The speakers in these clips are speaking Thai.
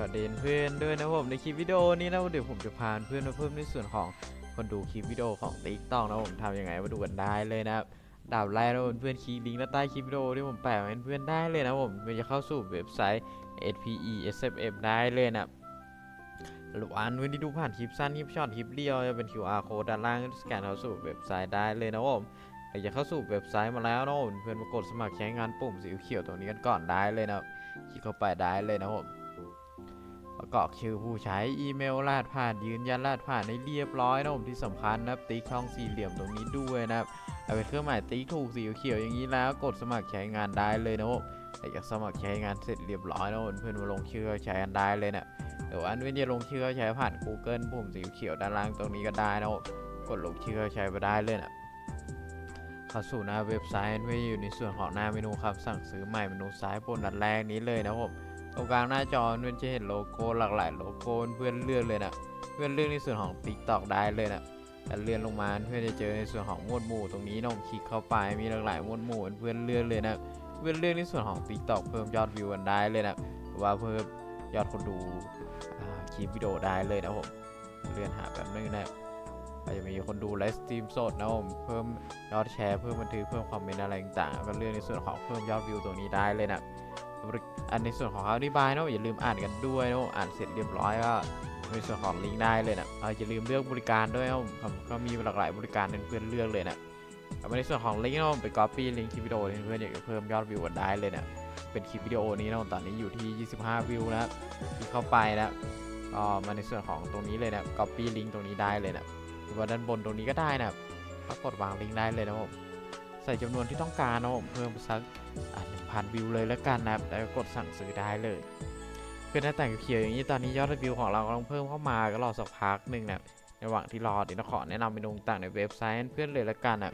วัสดีเพื่อนด้วยนะผมในคลิปวิดีโอนี้นะเดี๋ยวผมจะพาเพื่อนมาเพิ่มในส่วนของคนดูคลิปวิดีโอของติ๊กต็อกนะผมทำยังไงมาดูกันได้เลยนะครับดาวแรกนะเพื่อนคลิกลิงก์ใต้คลิปวิดีโอที่ผมแปะไว้ให้เพื่อนได้เลยนะผมมันจะเข้าสู่เว็บไซต์ SPE SFM ได้เลยนะหรือว่าเพื่อนที่ดูผ่านคลิปสั้นคลิปช็อตคลิปเรียวจะเป็น QR code ด้านล่างสแกนเข้าสู่เว็บไซต์ได้เลยนะผมอยจะเข้าสู่เว็บไซต์มาแล้วนะผมเพื่อนมากดสมัครใช้งานปุ่มสีเขียวตรงนี้กันก่อนได้เลยนะคลิกเข้าไปได้เลยนะผม ประกชื่อผู้ใช้อีเมลรหัสผ่านยืนยันรหัสผ่านให้เรียบร้อยนะผมที่สำคัญนะครับติ๊กช่องสี่เหลี่ยมตรงนี้ด้วยนะครับเอาเป็นเครื่องหมายติ๊กถูกสีเขียวอย่างนี้แล้วกดสมัครใช้งานได้เลยนะผมแต่อยากสมัครใช้งานเสร็จเรียบร้อยนะเพื่อนมาลงชื่อใช้กันได้เลยนะแต่ว่าอันนี้จะลงชื่อใช้ผ่าน Google ปุ่มสีเขียวด้านล่างตรงนี้ก็ได้นะผมกดลงชื่อใช้ไปได้เลยนะเข้าสู่หน้าเว็บไซต์ไม่อยู่ในส่วนของหน้าเมนูคำสั่งซื้อใหม่เมนูซ้ายบนด้านแรกนี้เลยนะผม ตรงกลางหน้าจอเพื่อนจะเห็นโลโก้หลากหลายโลโก้เพื่อนเลือกเลยนะเพื่อนเลือกในส่วนของ TikTok ได้เลยนะแต่เลื่อนลงมาเพื่อนจะเจอในส่วนของหมวดหมู่ตรงนี้น้องคลิกเข้าไปมีหลากหลายหมวดหมู่เพื่อนเลือกเลยนะเพื่อนเลือกในส่วนของ TikTok เพิ่มยอดวิวกันได้เลยนะว่าเพิ่มยอดคนดูอ่าคลิปวิดีโอได้เลยนะผมเลื่อนหาแบบนึงนะอาจจะมีคนดูไลฟ์สตรีมสดนะผมเพิ่มยอดแชร์เพิ่มบันทึกเพิ่มคอมเมนต์อะไรต่างๆก็เลื่อกในส่วนของเพิ่มยอดวิวตรงนี้ได้เลยนะ อันในส่วนของเขาอธิบายเนาะอย่าลืมอ่านกันด้วยเนาะอ่านเสร็จเรียบร้อยก็ในส่วนของลิงก์ได้เลยนะเอาอย่าลืมเลือกบริการด้วยเนาะก็มีหลากหลายบริการเพื่อนเลือกเลยนะเอาในส่วนของลิงก์เนาะไป copy ลิงก์คลิปวิดีโอเพื่อนอยากจะเพิ่มยอดวิวกันได้เลยนะเป็นคลิปวิดีโอนี้เนาะตอนนี้อยู่ที่ 25 วิวนะที่เข้าไปนะก็มาในส่วนของตรงนี้เลยนะ copy ลิงก์ตรงนี้ได้เลยนะหรือว่าด้านบนตรงนี้ก็ได้นะก็กดวางลิงก์ได้เลยนะผม ใส่จำนวนที่ต้องการนะผมเพิ่มสักอะ1,000วิวเลยแล้วกันนะแล้วก็กดสั่งซื้อได้เลยเพื่อนหน้าต่างเขียวอย่างนี้ตอนนี้ยอดวิวของเรากำลังเพิ่มเข้ามาก็รอสักพักหนึ่งนะในระหว่างที่รอเดี๋ยวเราขอแนะนำเมนูต่างในเว็บไซต์ให้เพื่อนเลยแล้วกันนะ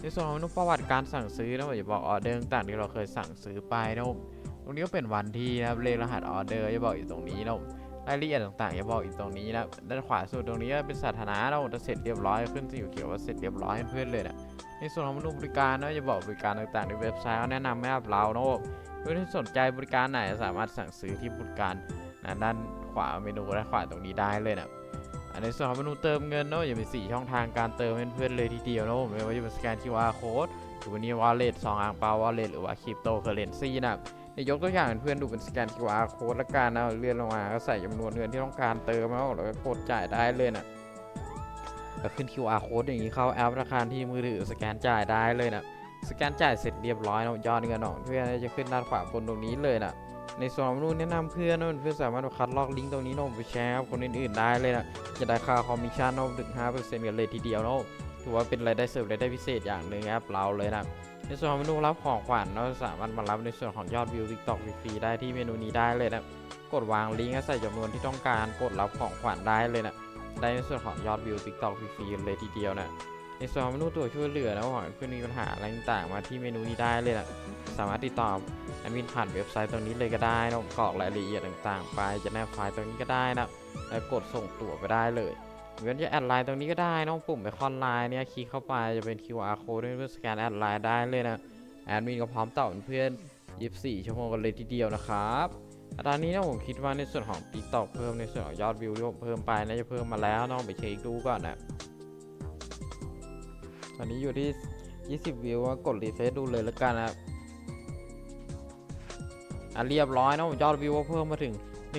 ในส่วนของเมนูประวัติการสั่งซื้อนะผมจะบอกออเดอร์ต่างที่เราเคยสั่งซื้อไปนะผมตรงนี้ก็เป็นวันที่นะเลขรหัสออเดอร์จะบอกอยู่ตรงนี้นะผมรายละเอียดต่างๆจะบอกอยู่ตรงนี้นะด้านขวาสุดตรงนี้เป็นสถานะนะผมจะเสร็จเรียบร้อยขึ้นสีเขียวว่าเสร็จเรียบร้อยเพื่อนเลยนะ ในส่วนของเมนูบริการนะจะบอกบริการต่างๆในเว็บไซต์เขาแนะนำให้กับเรานะว่าเพื่อนที่สนใจบริการไหนสามารถสั่งซื้อที่บริการนะด้านขวาเมนูด้านขวาตรงนี้ได้เลยนะในส่วนของเมนูเติมเงินเนาะอย่ามี4ช่องทางการเติมให้เพื่อนเลยทีเดียวนะผมไม่ว่าจะเป็นสแกน QR code หรือว่านี่วอลเล็ตสองอ่างเปาวอลเล็ตหรือว่าคริปโตเคอเรนซีนะในยกตัวอย่างเพื่อนดูเป็นสแกน QR code ละกันนะเลื่อนลงมาก็ใส่จำนวนเงินที่ต้องการเติมแล้วแล้วก็กดจ่ายได้เลยนะ ขึ้น QR code อย่างนี้เข้าแอปธนาคารที่มือถือสแกนจ่ายได้เลยนะสแกนจ่ายเสร็จเรียบร้อยนะยอดเงินออกเพื่อนจะขึ้นด้านขวาบนตรงนี้เลยนะในส่วนของนู่นแนะนำเพื่อนนะเพื่อนสามารถคัดลอกลิงก์ตรงนี้นะไปแชร์กับคนอื่นๆได้เลยนะจะได้ค่าคอมมิชชั่นนะถึง5%กันเลยทีเดียวนะถือว่าเป็นรายได้เสริมรายได้พิเศษอย่างหนึ่งครับเราเลยนะ ในส่วนของเมนูรับของขวัญเราสามารถมารับในส่วนของยอดวิว TikTok ฟรีได้ที่เมนูนี้ได้เลยนะกดวางลิงก์ใส่จำนวนที่ต้องการกดรับของขวัญได้เลยนะได้ในส่วนของยอดวิว TikTok ฟรีเลยทีเดียวนะในส่วนของเมนูตัวช่วยเหลือนะหากเพื่อนมีปัญหาอะไรต่างๆมาที่เมนูนี้ได้เลยนะสามารถติดต่อแอดมินผ่านเว็บไซต์ตรงนี้เลยก็ได้นะกรอกรายละเอียดต่างๆ ไปจะแนบไฟล์ตรงนี้ก็ได้นะแล้วกดส่งตั๋วไปได้เลย หรือว่าจะแอดไลน์ตรงนี้ก็ได้นะปุ่มไอคอนไลน์เนี่ยคลิกเข้าไปจะเป็น QR code เพื่อสแกนแอดไลน์ได้เลยนะแอดมินก็พร้อมตอบเพื่อน 24 ชั่วโมงกันเลยทีเดียวนะครับตอนนี้นะผมคิดว่าในส่วนของ TikTok เพิ่มในส่วนของยอดวิวที่ผมเพิ่มไปน่าจะเพิ่มมาแล้วต้องไปเช็คดูก่อนนะตอนนี้อยู่ที่ 20 วิวก็กดรีเฟซดูเลยแล้วกันนะครับอะเรียบร้อยนะผมยอดวิวก็เพิ่มมาถึง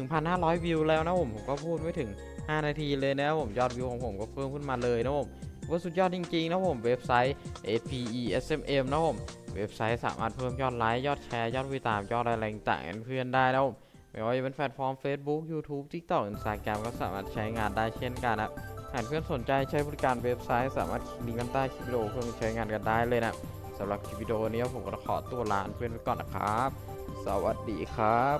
1,500 วิวแล้วนะผมผมก็พูดไม่ถึง 5 นาทีเลยนะครับผมยอดวิวของผมก็เพิ่มขึ้นมาเลยนะผมว่าสุดยอดจริงๆนะผมเว็บไซต์ SPE SMM นะผมเว็บไซต์สามารถเพิ่มยอดไลค์ยอดแชร์ยอดวิวตามยอดอะไรต่างๆเพื่อนได้นะผมไม่ว่าจะเป็นแพลตฟอร์ม Facebook YouTube TikTok Instagram ก็สามารถใช้งานได้เช่นกันนะหากเพื่อนสนใจใช้บริการเว็บไซต์ สามารถคลิกลิงก์กันใต้คลิปวิดีโอเพื่อใช้งานกันได้เลยนะสำหรับคลิปวิดีโอนี้ผมก็ขอตัวลาเพื่อนไปก่อนนะครับ สวัสดีครับ